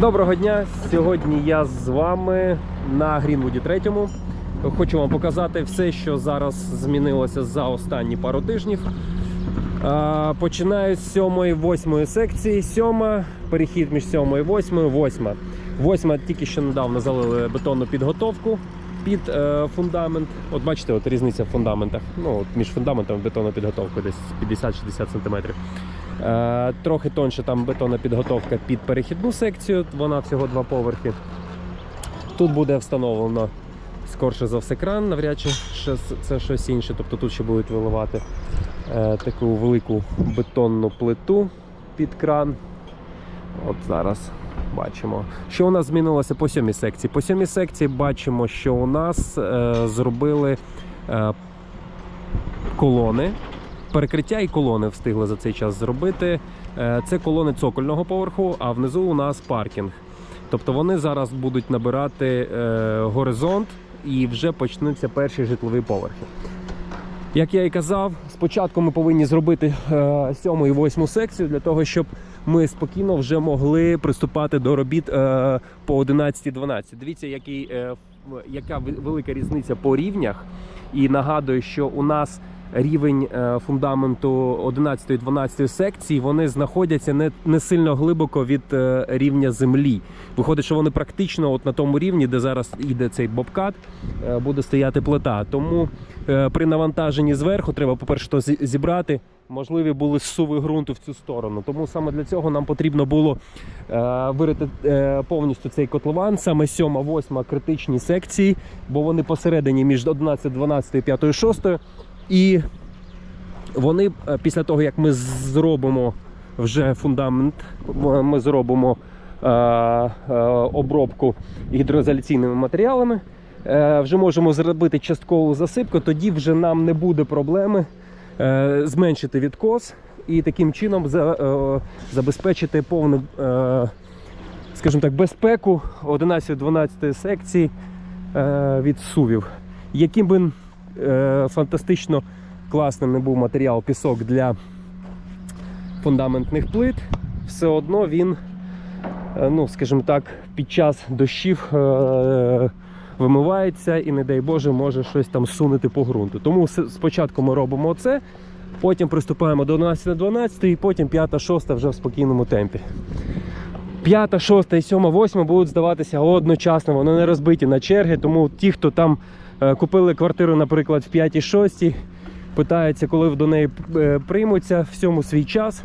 Доброго дня! Сьогодні я з вами на Грінвуді 3. Хочу вам показати все, що зараз змінилося за останні пару тижнів. Починаю з 7-8 секції. Сьома, перехід між 7 і 8, 8. Восьма тільки що недавно залили бетонну підготовку під е, фундамент. От бачите, от різниця в фундаментах. Ну, от між фундаментом і бетонною підготовкою десь 50-60 см. Е, трохи тонше там бетонна підготовка під перехідну секцію, вона всього два поверхи. Тут буде встановлено скорше за все кран, навряд чи це щось інше. Тобто тут ще будуть виливати е, таку велику бетонну плиту під кран. От зараз бачимо. Що у нас змінилося по сьомій секції? По сьомій секції бачимо, що у нас е, зробили колони. Перекриття і колони встигли за цей час зробити. Е, Це колони цокольного поверху, а внизу у нас паркінг. Тобто вони зараз будуть набирати е, горизонт і вже почнуться перші житлові поверхи. Як я і казав, спочатку ми повинні зробити е, сьому і восьму секцію для того, щоб ми спокійно вже могли приступати до робіт по 11-12. Дивіться, який, яка велика різниця по рівнях. І нагадую, що у нас рівень е, фундаменту 11-12 секції вони знаходяться не, не сильно глибоко від е, рівня землі. Виходить, що вони практично от на тому рівні, де зараз йде цей бобкат, е, буде стояти плита. Тому при навантаженні зверху треба, по-перше, то зібрати. Можливі були зсуви ґрунту в цю сторону. Тому саме для цього нам потрібно було е, вирити е, повністю цей котлован, саме 7, 8 критичні секції, бо вони посередині між 11, 12, 5, 6. І вони е, після того, як ми зробимо вже фундамент, ми зробимо е, е, обробку гідроізоляційними матеріалами, е, вже можемо зробити часткову засипку, тоді вже нам не буде проблеми е, зменшити відкос і таким чином за, е, забезпечити повну, е, скажімо так, безпеку 11-12 секції е, від сувів. Яким би фантастично класним був матеріал пісок для фундаментних плит, все одно він, е, ну, скажімо так, під час дощів е, вимивається і, не дай Боже, може щось там сунути по ґрунту. Тому спочатку ми робимо це, потім приступаємо до 11 на 12 і потім 5 6 вже в спокійному темпі. 5, 6 і 7, 8 будуть здаватися одночасно, вони не розбиті на черги, тому ті, хто там е, купили квартиру, наприклад, в 5 6, питаються, коли до неї е, приймуться, всьому свій час.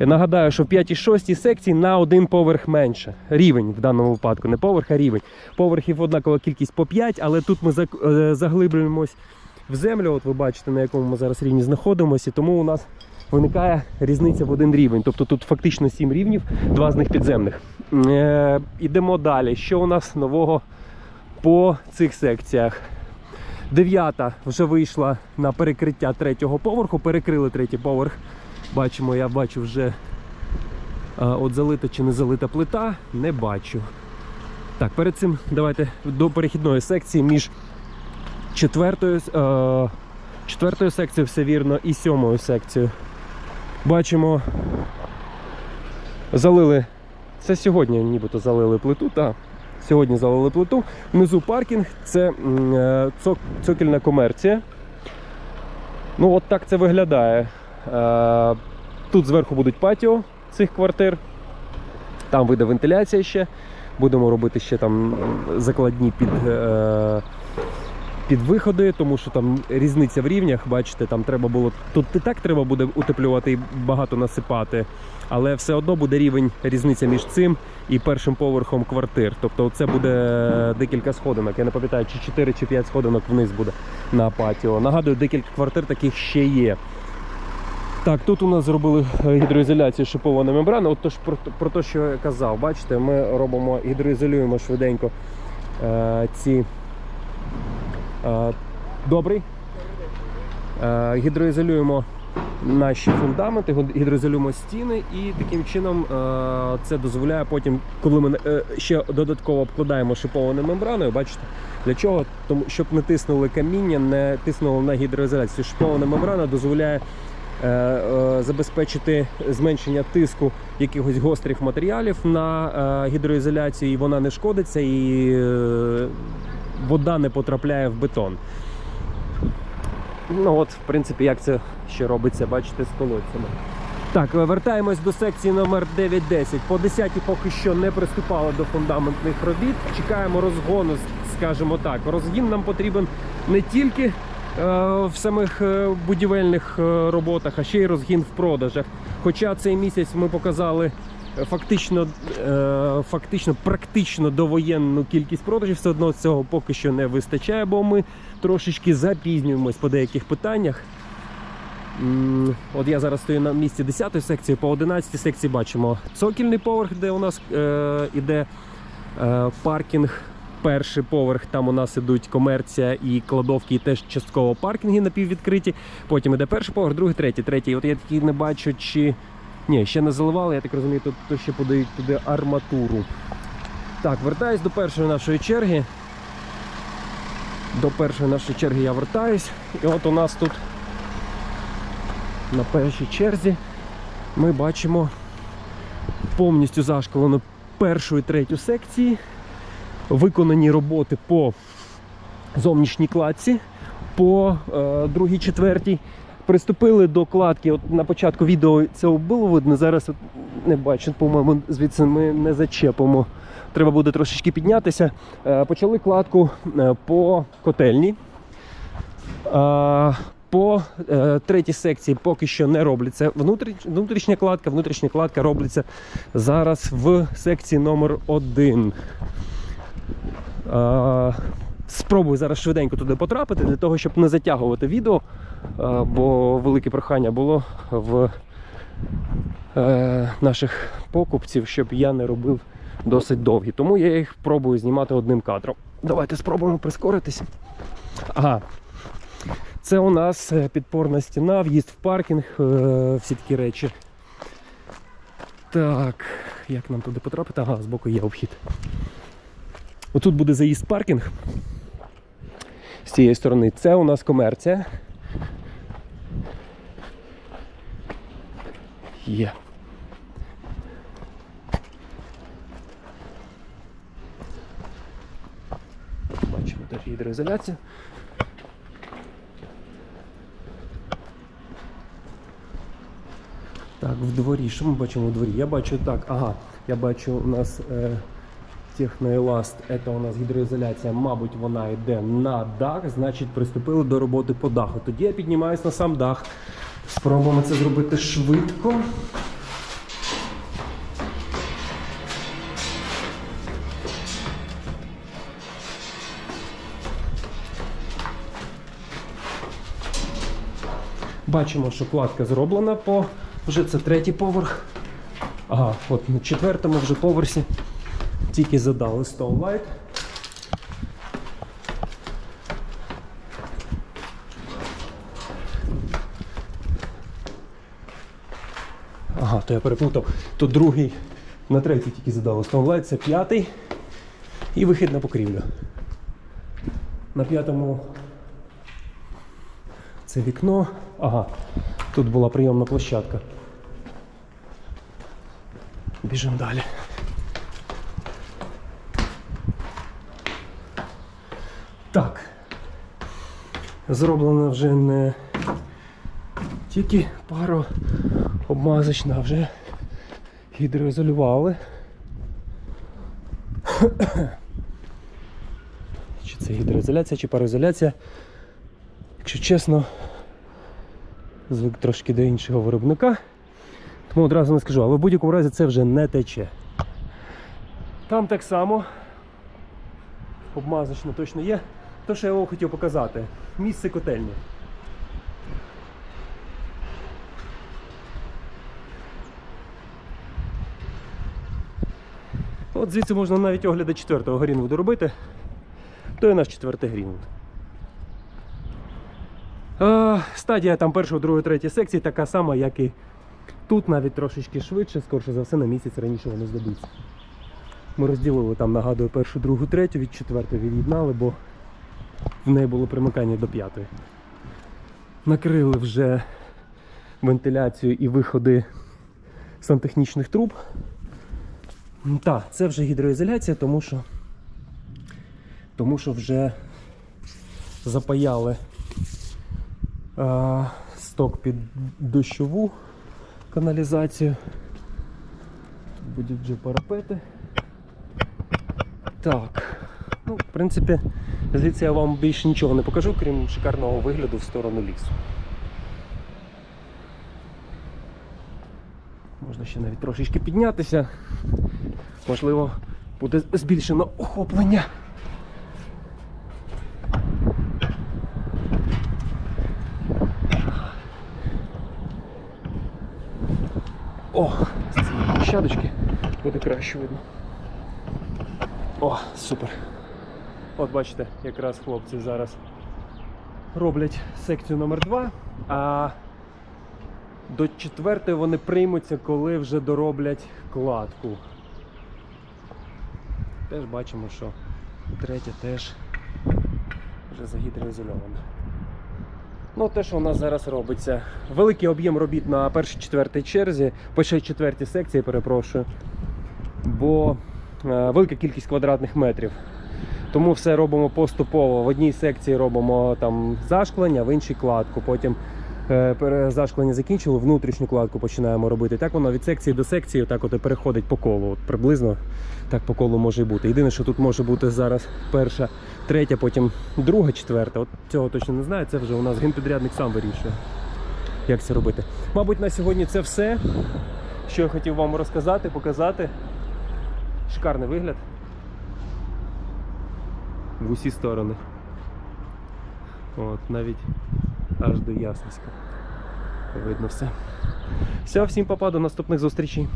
Я нагадаю, що в 5 6 секції на один поверх менше. Рівень в даному випадку, не поверх, а рівень. Поверхів однакова кількість по 5, але тут ми е, заглиблюємось в землю. От ви бачите, на якому ми зараз рівні знаходимося, тому у нас виникає різниця в один рівень. Тобто тут фактично 7 рівнів, два з них підземних. Е, ідемо далі. Що у нас нового по цих секціях? Дев'ята вже вийшла на перекриття третього поверху, перекрили третій поверх. Бачимо, я бачу вже а, от залита чи не залита плита, не бачу. Так, перед цим давайте до перехідної секції між четвертою, е, четвертою секцією, все вірно, і сьомою секцією. Бачимо, залили. Це сьогодні нібито залили плиту, так. Сьогодні залили плиту. Внизу паркінг це е, цок- цокільна комерція. Ну, от так це виглядає. Е, Тут зверху будуть патіо цих квартир. Там вийде вентиляція ще. Будемо робити ще там закладні під, е, під виходи, тому що там різниця в рівнях, бачите, там треба було. Тут і так треба буде утеплювати і багато насипати, але все одно буде рівень різниця між цим і першим поверхом квартир. Тобто це буде декілька сходинок. Я не пам'ятаю, чи 4 чи 5 сходинок вниз буде на патіо. Нагадую, декілька квартир таких ще є. Так, тут у нас зробили гідроізоляцію шипована мембрана. От то ж про, про те, що я казав, бачите, ми робимо, гідроізолюємо швиденько е, ці. Е, добрий. Е, гідроізолюємо наші фундаменти, гід- гідроізолюємо стіни, і таким чином е, це дозволяє потім, коли ми е, ще додатково обкладаємо шипованою мембраною, бачите, для чого? Тому щоб не тиснули каміння, не тиснуло на гідроізоляцію. Шипована мембрана дозволяє е, забезпечити зменшення тиску якихось гострих матеріалів на гідроізоляцію, і вона не шкодиться, і вода не потрапляє в бетон. Ну от, в принципі, як це ще робиться, бачите, з колодцями. Так, е, вертаємось до секції номер 9-10. По 10 поки що не приступали до фундаментних робіт. Чекаємо розгону, скажімо так. Розгін нам потрібен не тільки е, в самих е, будівельних е, роботах, а ще й розгін в продажах. Хоча цей місяць ми показали фактично, е, фактично практично довоєнну кількість продажів, все одно цього поки що не вистачає, бо ми трошечки запізнюємось по деяких питаннях. От я зараз стою на місці 10 секції, по 11 секції бачимо цокільний поверх, де у нас е, іде е, паркінг. Перший поверх, там у нас ідуть комерція і кладовки, і теж частково паркінги напіввідкриті. Потім іде перший поверх, другий, третій, третій. От я такий не бачу, чи. Ні, ще не заливали, я так розумію, тут, тут ще подають туди арматуру. Так, вертаюсь до першої нашої черги. До першої нашої черги я вертаюсь. І от у нас тут на першій черзі ми бачимо повністю зашколену першу і третю секції, виконані роботи по зовнішній кладці, по е, другій, четвертій. Приступили до кладки. От на початку відео це було видно. Зараз от не бачу, по-моєму, звідси ми не зачепимо. Треба буде трошечки піднятися. Е, почали кладку е, по котельні. Е, по е, третій секції поки що не робляться внутрі, внутрішня кладка. Внутрішня кладка робиться зараз в секції номер 1. Е, спробую зараз швиденько туди потрапити для того, щоб не затягувати відео, е, бо велике прохання було в е, наших покупців, щоб я не робив досить довгі. Тому я їх пробую знімати одним кадром. Давайте спробуємо прискоритись. Ага, це у нас е, підпорна стіна, в'їзд в паркінг, е, всі такі речі. Так, як нам туди потрапити? Ага, збоку є обхід. Отут буде заїзд в паркінг. З цієї сторони. Це у нас комерція. Є. Бачимо теж гідроізоляція. Так, в дворі. Що ми бачимо в дворі? Я бачу так, ага, я бачу у нас е, техноеласт, це у нас гідроізоляція, мабуть, вона йде на дах, значить приступили до роботи по даху. Тоді я піднімаюсь на сам дах. Спробуємо це зробити швидко. Бачимо, що кладка зроблена по вже це третій поверх. Ага, от на четвертому вже поверсі тільки задали Stone Ага, то я переплутав. То другий, на третій тільки задали Stone це п'ятий і вихід на покрівлю. На п'ятому це вікно. Ага, тут була прийомна площадка. Біжимо далі. Так. Зроблено вже не тільки пару обмазочна, вже гідроізолювали. Чи це гідроізоляція, чи пароізоляція. Якщо чесно, звик трошки до іншого виробника. Тому одразу не скажу, але в будь-якому разі це вже не тече. Там так само обмазочно точно є. То, що я вам хотів показати. Місце котельні. От звідси можна навіть огляди четвертого Грінвуду робити. То і наш четвертий Грінвуд. Е, Стадія там першої, другої, третьої секції така сама, як і тут, навіть трошечки швидше, скорше за все, на місяць раніше вони здадуться. Ми розділили там, нагадую, першу, другу, третю, від четвертої від'єднали, бо в неї було примикання до п'ятої. Накрили вже вентиляцію і виходи сантехнічних труб. Так, це вже гідроізоляція, тому що, тому що вже запаяли сток під дощову каналізацію. Тут будуть вже парапети. Так. Ну, в принципі, звідси я вам більше нічого не покажу, крім шикарного вигляду в сторону лісу. Можна ще навіть трошечки піднятися. Можливо, буде збільшено охоплення. О, з цієї площадочки буде краще видно. О, супер. От бачите, якраз хлопці зараз роблять секцію номер 2 а до четвертої вони приймуться, коли вже дороблять кладку. Теж бачимо, що третя теж вже загідроізольована. Ну, те, що у нас зараз робиться. Великий об'єм робіт на першій четвертій черзі, першій четвертій секції, перепрошую. Бо е, велика кількість квадратних метрів. Тому все робимо поступово. В одній секції робимо там зашклення, в іншій кладку. Потім зашклення закінчили, внутрішню кладку починаємо робити. Так воно від секції до секції так от і переходить по колу. От приблизно так по колу може і бути. Єдине, що тут може бути зараз перша, третя, потім друга, четверта. От цього точно не знаю. Це вже у нас генпідрядник сам вирішує, як це робити. Мабуть, на сьогодні це все, що я хотів вам розказати, показати. Шикарний вигляд. В усі сторони. От, навіть аж до Ясницька. Видно все. Все, всім папа, до наступних зустрічей.